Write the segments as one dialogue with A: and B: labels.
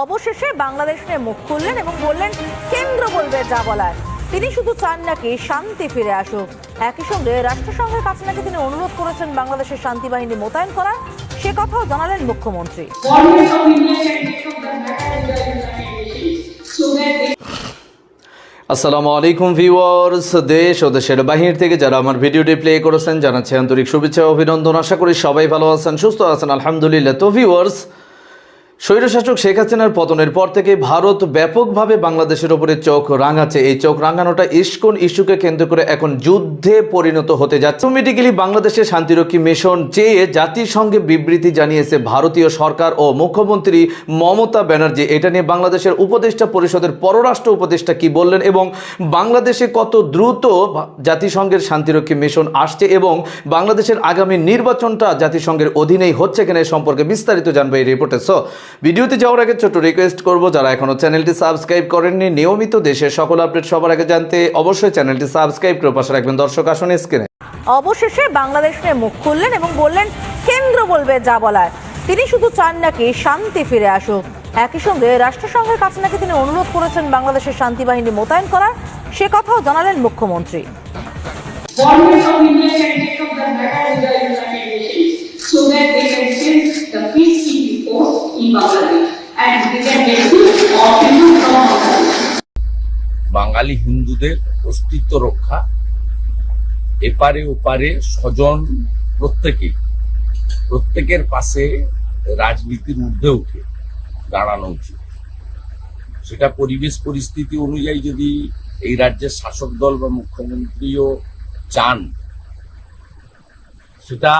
A: অবশেষে বাংলাদেশ নিয়ে মুখ খুললেন এবং বললেন, কেন্দ্র বলবে যা বলার। তিনি শুধু চান নাকি শান্তি ফিরে আসুক। একই সঙ্গে রাষ্ট্রসংঘের কাছে নাকি তিনি অনুরোধ করেছেন বাংলাদেশের শান্তি বাহিনী মোতায়েন করার, সে কথাও জানালেন মুখ্যমন্ত্রী।
B: আসসালামু আলাইকুম, ভিউয়ার্স। দেশ ও দেশের বাহির থেকে যারা আমার ভিডিওটি প্লে করেছেন, জানাচ্ছি আন্তরিক শুভেচ্ছা অভিনন্দন। আশা করি সবাই ভালো আছেন, সুস্থ আছেন। আলহামদুলিল্লাহ। তো, ভিউয়ার্স স্বৈরশাসক শেখ হাসিনার পতনের পর থেকে ভারত ব্যাপকভাবে বাংলাদেশের ওপরে চোখ রাঙাচ্ছে। এই চোখ রাঙানোটা ইস্কন ইস্যুকে কেন্দ্র করে এখন যুদ্ধে পরিণত হতে যাচ্ছে। অটোমেটিক্যালি বাংলাদেশের শান্তিরক্ষী মিশন চেয়ে জাতিসংঘে বিবৃতি জানিয়েছে ভারতীয় সরকার ও মুখ্যমন্ত্রী মমতা ব্যানার্জি। এটা নিয়ে বাংলাদেশের উপদেষ্টা পরিষদের পররাষ্ট্র উপদেষ্টা কি বললেন এবং বাংলাদেশে কত দ্রুত জাতিসংঘের শান্তিরক্ষী মিশন আসছে এবং বাংলাদেশের আগামী নির্বাচনটা জাতিসংঘের অধীনেই হচ্ছে কিনা সম্পর্কে বিস্তারিত জানবে এই রিপোর্টে সো ভিডিওতে যাওয়ার আগে ছোট্ট রিকোয়েস্ট করব যারা এখনও চ্যানেলটি সাবস্ক্রাইব করেননি নিয়মিত দেশের সকল আপডেট সবার আগে জানতে অবশ্যই চ্যানেলটি সাবস্ক্রাইব করে পাশে রাখবেন দর্শক আসুন স্ক্রিনে
A: অবশেষে বাংলাদেশ নিয়ে মুখ খুললেন এবং বললেন কেন্দ্র বলবে যা বলার। তিনি শুধু চান নাকি শান্তি ফিরে আসুক। একই সঙ্গে রাষ্ট্রসংঘের কাছে নাকি তিনি অনুরোধ করেছেন বাংলাদেশের শান্তি বাহিনী মোতায়েন করার সে কথাও জানালেন মুখ্যমন্ত্রী।
C: So that they can the
D: বাঙালি হিন্দুদের অস্তিত্ব রক্ষা, এপারে ওপারে স্বজন প্রত্যেকে, প্রত্যেকের পাশে রাজনীতির ঊর্ধ্বে উঠে দাঁড়ানো উচিত। সেটা পরিবেশ পরিস্থিতি অনুযায়ী যদি এই রাজ্যের শাসক দল বা মুখ্যমন্ত্রীও চান, সেটা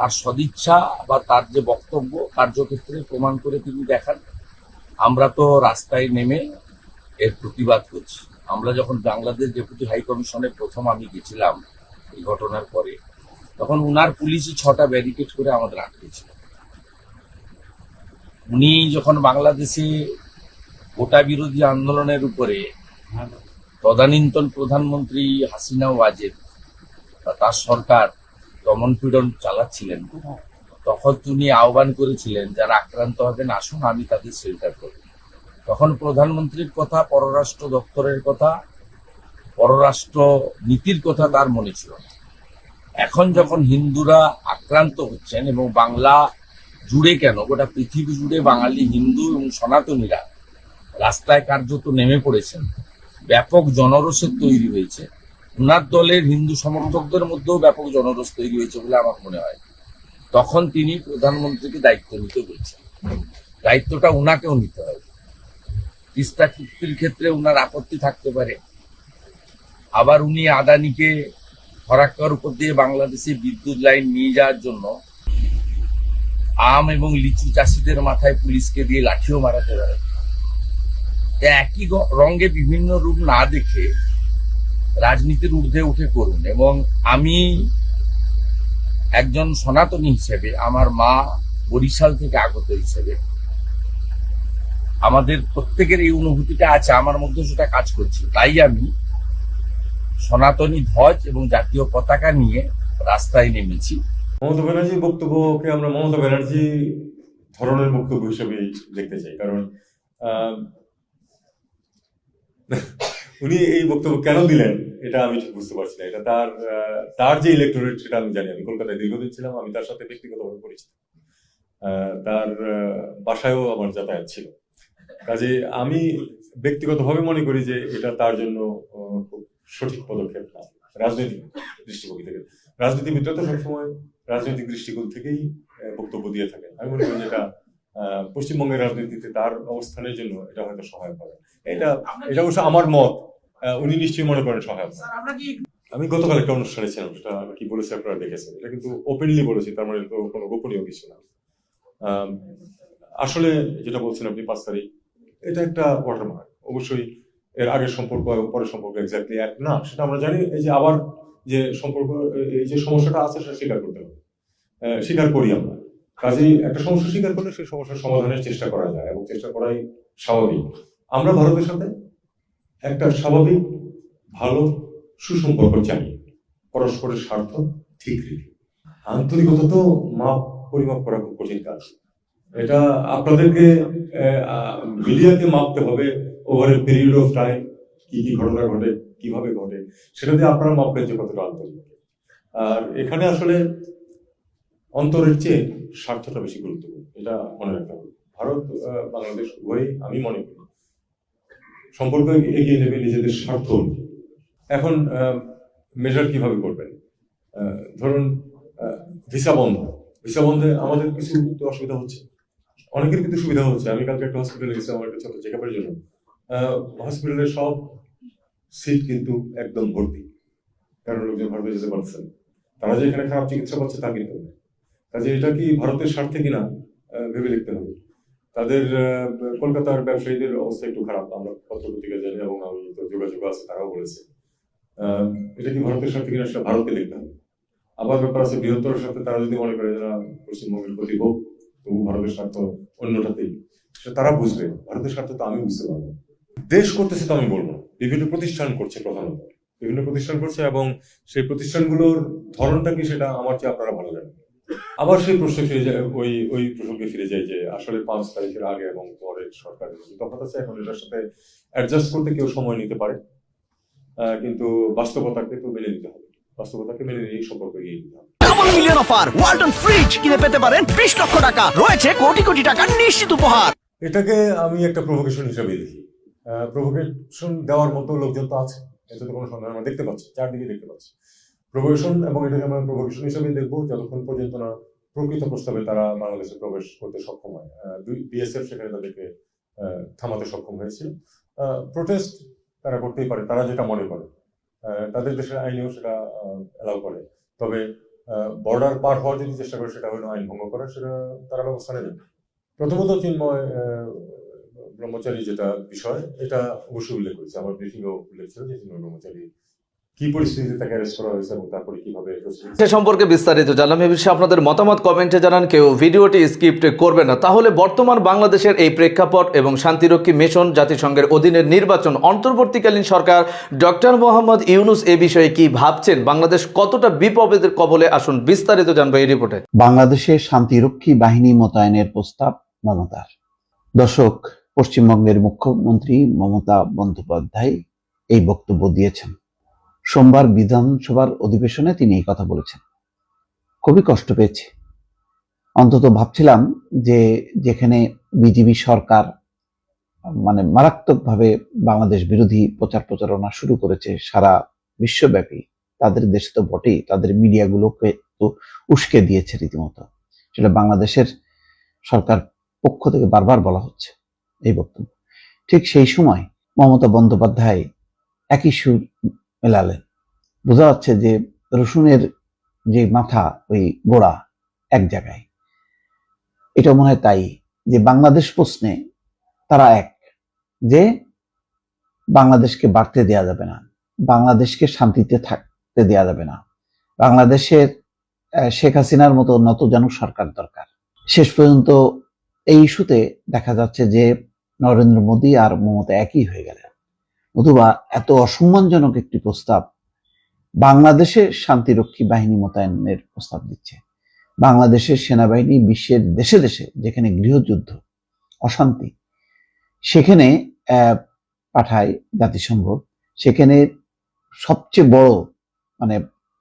D: তার সদিচ্ছা বা তার যে বক্তব্য কার্যক্ষেত্রে প্রমাণ করে তিনি দেখান। আমরা তো রাস্তায় নেমে এর প্রতিবাদ করছি। আমরা যখন বাংলাদেশ ডেপুটি হাই কমিশনে প্রথম আমি গেছিলাম এই ঘটনার পরে, তখন উনার পুলিশই ছটা ব্যারিকেড করে আমাদের আটকেছিল। উনি যখন বাংলাদেশে গোটা বিরোধী আন্দোলনের উপরে তদানীন্তন প্রধানমন্ত্রী হাসিনা ওয়াজেদ তার সরকার দমন পীড়ন চালাচ্ছিলেন তখন তিনি আহ্বান করেছিলেন, যারা আক্রান্ত হবেন, আসুন, আমি তাদের শেল্টার করব তখন প্রধানমন্ত্রীর কথা, পররাষ্ট্র দপ্তরের কথা, পররাষ্ট্র নীতির কথা তার মনে ছিল না। এখন যখন হিন্দুরা আক্রান্ত হচ্ছেন এবং বাংলা জুড়ে কেন, গোটা পৃথিবী জুড়ে বাঙালি, হিন্দু এবং সনাতনীরা রাস্তায় কার্যত নেমে পড়েছেন, ব্যাপক জনরোষের তৈরি হয়েছে উনার দলের হিন্দু সমর্থকদের মধ্যেও ব্যাপক জনরোষ তৈরি হয়েছে বলে আমার মনে হয়। তখন তিনি প্রধানমন্ত্রীকে দায়িত্ব নিতে বলছেন। দায়িত্বটা উনাকেও নিতে হবে। তিস্তা চুক্তির ক্ষেত্রে উনার আপত্তি থাকতে পারে। আবার উনি আদানিকে ফরাক্কার উপর দিয়ে বাংলাদেশে বিদ্যুৎ লাইন নিয়ে যাওয়ার জন্য আম এবং লিচু চাষিদের মাথায় পুলিশকে দিয়ে লাঠিও মারাতে পারে একই রঙে বিভিন্ন রূপ না দেখে রাজনীতির ঊর্ধ্বে উঠে করুন এবং আমি একজন সনাতনী হিসেবে, আমার মা বরিশাল থেকে আগত হিসেবে, আমাদের প্রত্যেকের এই অনুভূতিটা আছে, আমার মধ্যে সেটা কাজ করছে তাই আমি সনাতনী ধ্বজ এবং জাতীয় পতাকা নিয়ে রাস্তায় নেমেছি।
E: মমতা ব্যানার্জির বক্তব্যকে আমরা মমতা ব্যানার্জি ধরনের বক্তব্য হিসেবে দেখতে চাই, কারণ উনি এই বক্তব্য কেন দিলেন এটা আমি ঠিক বুঝতে পারছি না। এটা তার তার যে ইলেকটোরেট সেটা আমি জানি আমি কলকাতায় দীর্ঘদিন ছিলাম আমি তার সাথে ব্যক্তিগতভাবে পরিচিত। আহ, তার বাসায়ও আমার যাতায়াত ছিল। কাজে আমি ব্যক্তিগতভাবে মনে করি যে এটা তার জন্য খুব সঠিক পদক্ষেপ না। রাজনৈতিক দৃষ্টিভঙ্গি থেকে। রাজনীতিবিদরা তো সবসময় রাজনৈতিক দৃষ্টিকোণ থেকেই বক্তব্য দিয়ে থাকেন আমি মনে করি যে এটা আহ, পশ্চিমবঙ্গের রাজনীতিতে তার অবস্থানের জন্য এটা হয়তো সহায়ক হবে। এটা এটা অবশ্য আমার মত। উনি নিশ্চয়ই মনে করেন সহায়ক। আমি গতকাল একটা অনুষ্ঠানে ছিলাম সেটা কি বলেছি আপনারা দেখেছেন। এটা কিন্তু ওপেনলি বলেছি তার মানে তো কোনো গোপনীয় কিছু না। আসলে যেটা বলছেন আপনি পাঁচ তারিখ এটা একটা ওয়াটারমার্ক অবশ্যই এর আগের সম্পর্ক এবং পরের সম্পর্ক এক্স্যাক্টলি এক না সেটা আমরা জানি এই যে আবার যে সম্পর্ক এই যে সমস্যাটা আছে সেটা স্বীকার করতে হবে। স্বীকার করি আমরা। কাজেই একটা সমস্যা স্বীকার করলে সেই সমস্যার সমাধানের চেষ্টা করা যায় এবং চেষ্টা করাই স্বাভাবিক। আমরা ভারতের সাথে একটা স্বাভাবিক, ভালো, সুসম্পর্ক চাই। পরস্পরের স্বার্থ ঠিক রেখে। আন্তরিকতা তো মাপ, পরিমাপ করা খুব কঠিন কাজ। এটা আপনাদেরকে মিডিয়াকে মাপতে হবে over a period of time, কি কি ঘটনা ঘটে, কীভাবে ঘটে, সেটা দিয়ে আপনারা মাপবেন যে কতটা আন্তরিক। আর এখানে আসলে অন্তরের চেয়ে স্বার্থটা বেশি গুরুত্বপূর্ণ, এটা মনে রাখতে হবে। ভারত বাংলাদেশ উভয়ই আমি মনে করি সম্পর্ক এগিয়ে নেবে নিজেদের স্বার্থ এখন মেজার কীভাবে করবেন? ধরুন ভিসা বন্ধ। ভিসা বন্ধে আমাদের কিছু অসুবিধা হচ্ছে। অনেকের কিন্তু সুবিধা হচ্ছে। আমি কালকে একটা হসপিটালে গেছি, আমার একটা ছোট চেক আপের জন্য হসপিটালের সব সিট কিন্তু একদম ভর্তি। কারণ লোকজন ভারতে যেতে পারছেন তারা যে এখানে খারাপ চিকিৎসা পাচ্ছে তা কিন্তু কাজে এটা কি ভারতের স্বার্থে কিনা ভেবে দেখতে হবে। তাদের কলকাতার ব্যবসায়ীদের অবস্থা একটু খারাপ। আমরা পত্র পত্রিকা জানি এবং আমি তো যোগাযোগ আছে, তারাও বলেছে। এটা কি ভারতের স্বার্থে কিনা সেটা ভারতকে দেখতে হবে। আবার ব্যাপার আছে, বৃহত্তর সাথে তারা যদি মনে করে যারা পশ্চিমবঙ্গের প্রতি হোক, তবু ভারতের স্বার্থ অন্যটাতেই। সেটা তারা বুঝবে, ভারতের স্বার্থ তো আমি বুঝতে পারব দেশ করতেছে তো আমি বলব। বিভিন্ন প্রতিষ্ঠান করছে প্রধানত। বিভিন্ন প্রতিষ্ঠান করছে এবং সেই প্রতিষ্ঠানগুলোর ধরনটা কি সেটা আমার চেয়ে আপনারা ভালো জানেন। আবার সেই প্রশ্নে ফিরে যায় ওই ওই প্রসঙ্গে ফিরে যায় যে আসলে পাঁচ তারিখের আগে এবং পরের সরকারের যে তফাৎ আছে এখন এটার সাথে অ্যাডজাস্ট করতে কেউ সময় নিতে পারে। কিন্তু বাস্তবতাকে তো মেনে নিতে হবে। বাস্তবতাকে মেনে নিয়ে সম্পর্ক এগিয়ে নিতে হবে।
F: মিলিয়ন অফার ওয়ালটন ফ্রিজ কিনে পেতে পারেন বিশ লক্ষ টাকা রয়েছে কোটি কোটি টাকার নিশ্চিত উপহার।
E: এটাকে আমি একটা প্রভোকেশন হিসাবে দেখি। প্রভোকেশন দেওয়ার মতো লোকজন তো আছে এতে তো কোনো সন্দেহ আমরা দেখতে পাচ্ছি চারদিকে দেখতে পাচ্ছি। প্রভোকেশন এবং এটাকে আমরা প্রভোকেশন হিসাবে দেখব যতক্ষণ পর্যন্ত না প্রকৃত প্রস্তাবে তারা বাংলাদেশে প্রবেশ করতে সক্ষম হয়। বিএসএফ সেখানে তাদেরকে থামাতে সক্ষম হয়েছিল। প্রোটেস্ট তারা করতেই পারে, তারা যেটা মনে করে। তাদের দেশের আইনেও সেটা অ্যালাউ করে। তবে বর্ডার পার হওয়ার যদি চেষ্টা করে সেটা হলো আইন ভঙ্গ করা, সেটা তারা ব্যবস্থা নেবে। প্রথমত চিন্ময় ব্রহ্মচারী যেটা বিষয়, এটা অবশ্যই উল্লেখ করেছে। আমার ব্রিফিংও উল্লেখ ছিল যে চিন্ময় ব্রহ্মচারী কি পরিস্থিতিতে তাকে অ্যারেস্ট করা হয়েছে এবং তারপরে কীভাবে
B: সে সম্পর্কে বিস্তারিত জানলাম। এ বিষয়ে আপনাদের মতামত কমেন্টে জানান। কেউ ভিডিওটি স্কিপ্ট করবে না। তাহলে বর্তমান বাংলাদেশের এই প্রেক্ষাপট এবং শান্তিরক্ষী মিশন জাতিসংঘের অধীনের নির্বাচন অন্তর্বর্তীকালীন সরকার ডক্টর মোহাম্মদ ইউনুস এ বিষয়ে কি ভাবছেন? বাংলাদেশ কতটা বিপদের কবলে? আসুন বিস্তারিত জানব এই রিপোর্টে।
G: বাংলাদেশে শান্তিরক্ষী বাহিনী মোতায়েনের প্রস্তাব মমতার। দর্শক পশ্চিমবঙ্গের মুখ্যমন্ত্রী মমতা বন্দ্যোপাধ্যায় এই বক্তব্য দিয়েছেন। সোমবার বিধানসভার অধিবেশনে তিনি এই কথা বলেছেন। খুবই কষ্ট পেয়েছি। অন্তত ভাবছিলাম যে যেখানে বিজেপি সরকার মানে মারাত্মকভাবে বাংলাদেশ বিরোধী প্রচার প্রচারণা শুরু করেছে সারা বিশ্বব্যাপী, তাদের দেশে তো বটেই, তাদের মিডিয়াগুলোকে তো উস্কে দিয়েছে রীতিমতো। সেটা বাংলাদেশের সরকার পক্ষ থেকে বারবার বলা হচ্ছে এই বক্তব্য। ঠিক সেই সময় মমতা বন্দ্যোপাধ্যায় একই সুর মেলালেন। বোঝা যাচ্ছে যে রসুনের যে মাথা, ওই গোড়া এক জায়গায়। এটা মনে হয় তাই যে বাংলাদেশ প্রশ্নে তারা এক যে বাংলাদেশকে বাড়তে দেয়া যাবে না, বাংলাদেশকে শান্তিতে থাকতে দেয়া যাবে না। বাংলাদেশের শেখ হাসিনার মতো নতজানু সরকার দরকার। শেষ পর্যন্ত এই ইস্যুতে দেখা যাচ্ছে যে নরেন্দ্র মোদী আর মমতা একই হয়ে গেলেন। নতুবা এত অসম্মানজনক একটি প্রস্তাব বাংলাদেশে শান্তিরক্ষী বাহিনী মোতায়েনের প্রস্তাব দিচ্ছে। বাংলাদেশের সেনাবাহিনী বিশ্বের দেশে দেশে যেখানে গৃহযুদ্ধ, অশান্তি, সেখানে পাঠায় জাতিসংঘ, সেখানে সবচেয়ে বড় মানে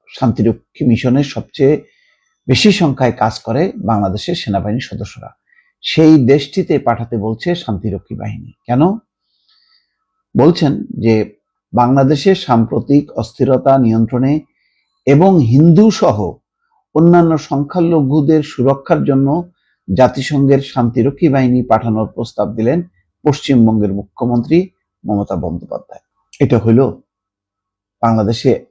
G: শান্তিরক্ষী মিশনের সবচেয়ে বেশি সংখ্যায় কাজ করে বাংলাদেশের সেনাবাহিনীর সদস্যরা। সেই দেশটিতে পাঠাতে বলছে শান্তিরক্ষী বাহিনী। কেন? বলছেন যে বাংলাদেশের সাম্প্রতিক অস্থিরতা নিয়ন্ত্রণে এবং হিন্দু সহ অন্যান্য সংখ্যালঘুদের সুরক্ষার জন্য জাতিসংঘের শান্তিরক্ষী বাহিনী পাঠানোর প্রস্তাব দিলেন পশ্চিমবঙ্গের মুখ্যমন্ত্রী মমতা বন্দ্যোপাধ্যায়। এটা হইল বাংলাদেশে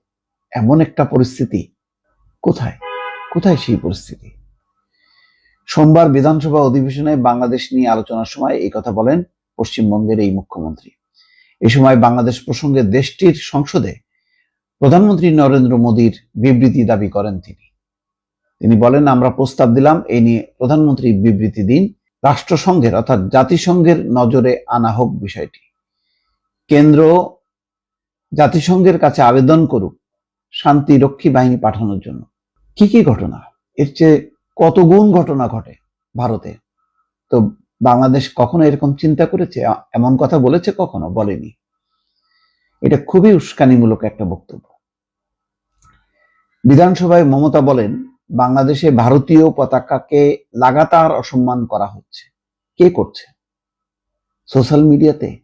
G: এমন একটা পরিস্থিতি। কোথায়? কোথায় সেই পরিস্থিতি? সোমবার বিধানসভা অধিবেশনে বাংলাদেশ নিয়ে আলোচনার সময় এই কথা বলেন পশ্চিমবঙ্গের এই মুখ্যমন্ত্রী। এই সময় বাংলাদেশ প্রসঙ্গে দেশটির সংসদে প্রধানমন্ত্রী নরেন্দ্র মোদীর বিবৃতি দাবি করেন তিনি। তিনি বলেন, আমরা প্রস্তাব দিলাম, এই নিয়ে প্রধানমন্ত্রী বিবৃতি দিন। রাষ্ট্রসংঘের অর্থাৎ জাতিসংঘের নজরে আনা হোক বিষয়টি। কেন্দ্র জাতিসংঘের কাছে আবেদন করুক শান্তিরক্ষী বাহিনী পাঠানোর জন্য। কি কি ঘটনা? এর চেয়ে কত গুণ ঘটনা ঘটে ভারতে? তো বাংলাদেশ কখনো এরকম চিন্তা করেছে? এমন কথা বলেছে কখনো? বলেনি। এটা খুবই উস্কানিমূলক একটা বক্তব্য। বিধানসভায় মমতা বলেন, বাংলাদেশে ভারতীয় পতাকাকে লাগাতার অসম্মান করা হচ্ছে। কে করছে? সোশ্যাল মিডিয়াতে?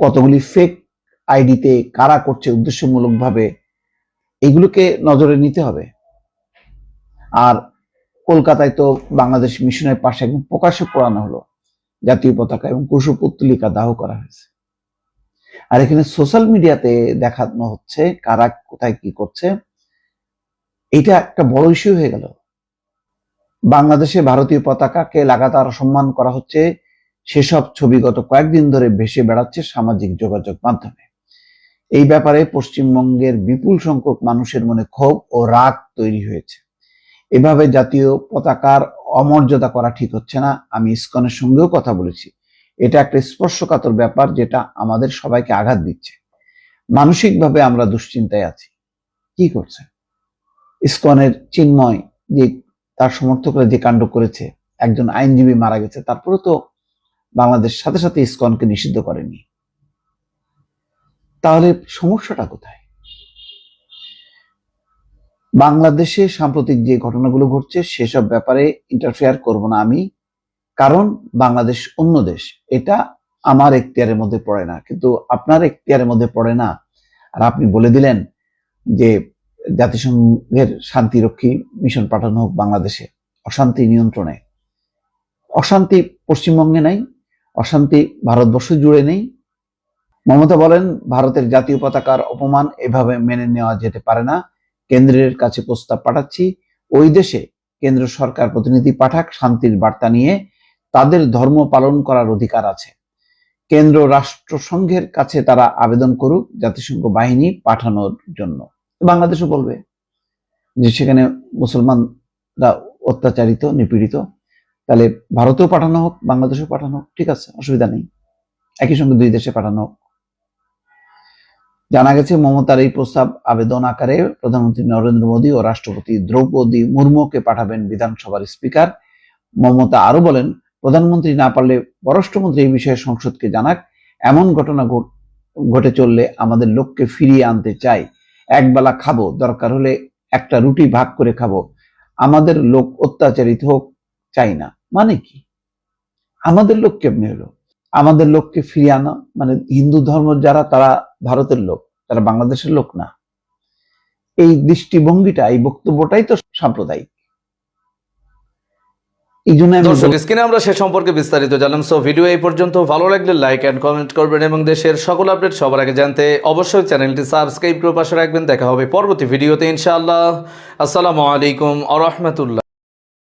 G: কতগুলি ফেক আইডিতে কারা করছে উদ্দেশ্যমূলকভাবে? এগুলোকে নজরে নিতে হবে। আর কলকাতায় তো বাংলাদেশ মিশনের পাশে একদম প্রকাশ্যে পড়ানো হলো জাতীয় পতাকা এবং কুশপুত্তলিকা দাহ করা হয়েছে। আর এখানে সোশ্যাল মিডিয়াতে দেখানো হচ্ছে কারা কোথায় কি করছে। এটা একটা বড় ইস্যু হয়ে গেল। বাংলাদেশে ভারতীয় পতাকাকে লাগাতার অসম্মান করা হচ্ছে সেসব ছবি গত কয়েকদিন ধরে ভেসে বেড়াচ্ছে সামাজিক যোগাযোগ মাধ্যমে। এই ব্যাপারে পশ্চিমবঙ্গের বিপুল সংখ্যক মানুষের মনে ক্ষোভ ও রাগ তৈরি হয়েছে। এভাবে জাতীয় পতাকার অমর্যাদা করা ঠিক হচ্ছে না। আমি ইসকনের সঙ্গেও কথা বলেছি। এটা একটা স্পর্শকাতর ব্যাপার যেটা আমাদের সবাইকে আঘাত দিচ্ছে। মানসিকভাবে আমরা দুশ্চিন্তায় আছি। কি করছে? ইসকনের চিন্ময় যে তার সমর্থকরা যে কাণ্ড করেছে, একজন আইনজীবী মারা গেছে তারপরে তো বাংলাদেশ সাথে সাথে ইসকনকে নিষিদ্ধ করেনি। তাহলে সমস্যাটা কোথায়? বাংলাদেশে সাম্প্রতিক যে ঘটনাগুলো ঘটছে, সেসব ব্যাপারে ইন্টারফেয়ার করব না আমি। কারণ বাংলাদেশ অন্য দেশ, এটা আমার এখতিয়ারের মধ্যে পড়ে না। কিন্তু আপনার এখতিয়ারের মধ্যে পড়ে না। আর আপনি বলে দিলেন যে জাতিসংঘের শান্তিরক্ষী মিশন পাঠানো হোক বাংলাদেশে, অশান্তি নিয়ন্ত্রণে। অশান্তি পশ্চিমবঙ্গে নাই, অশান্তি ভারতবর্ষ জুড়ে নেই। মমতা বলেন, ভারতের জাতীয় পতাকার অপমান এভাবে মেনে নেওয়া যেতে পারে না। কেন্দ্রের কাছে প্রস্তাব পাঠাচ্ছি। ওই দেশে কেন্দ্র সরকার প্রতিনিধি পাঠাক, শান্তির বার্তা নিয়ে তাদের ধর্ম পালন করার অধিকার আছে। কেন্দ্র রাষ্ট্রসংঘের কাছে তারা আবেদন করুক জাতিসংঘ বাহিনী পাঠানোর জন্য। বাংলাদেশও বলবে যে সেখানে মুসলমানরা অত্যাচারিত, নিপীড়িত। তাহলে ভারতেও পাঠানো হোক, বাংলাদেশেও পাঠানো হোক, ঠিক আছে, অসুবিধা নেই। একই সঙ্গে দুই দেশে পাঠানো হোক। জানা গেছে, মমতার এই প্রস্তাব আবেদন আকারে প্রধানমন্ত্রী নরেন্দ্র মোদী ও রাষ্ট্রপতি দ্রৌপদী মুর্মুকে পাঠাবেন বিধানসভার স্পিকার। মমতা আরও বলেন, প্রধানমন্ত্রী না পারলে পররাষ্ট্রমন্ত্রী এই বিষয়ে সংসদকে জানাক। এমন ঘটনা ঘটে চললে আমাদের লোককে ফিরিয়ে আনতে চাই। একবেলা খাব, দরকার হলে একটা রুটি ভাগ করে খাব। আমাদের লোক অত্যাচারিত হোক, চাই না। মানে কি? আমাদের লোক কেমনি হলো? আমাদের লোককে ফিরিয়ে আনা? মানে হিন্দু ধর্ম যারা, তারা ভারতের লোক তারা বাংলাদেশের লোক না। এই দৃষ্টিভঙ্গিটা এই বক্তব্যটাই তো সাম্প্রদায়িক।
B: দর্শক স্ক্রিনে আমরা সে সম্পর্কে বিস্তারিত জানলাম সো ভিডিও এই পর্যন্ত। ভালো লাগলে লাইক অ্যান্ড কমেন্ট করবেন এবং দেশের সকল আপডেট সবার আগে জানতে অবশ্যই চ্যানেলটি সাবস্ক্রাইব করে পাশে রাখবেন। দেখা হবে পরবর্তী ভিডিওতে ইনশাআল্লাহ। আসসালামু আলাইকুম আ রহমতুল্লাহ।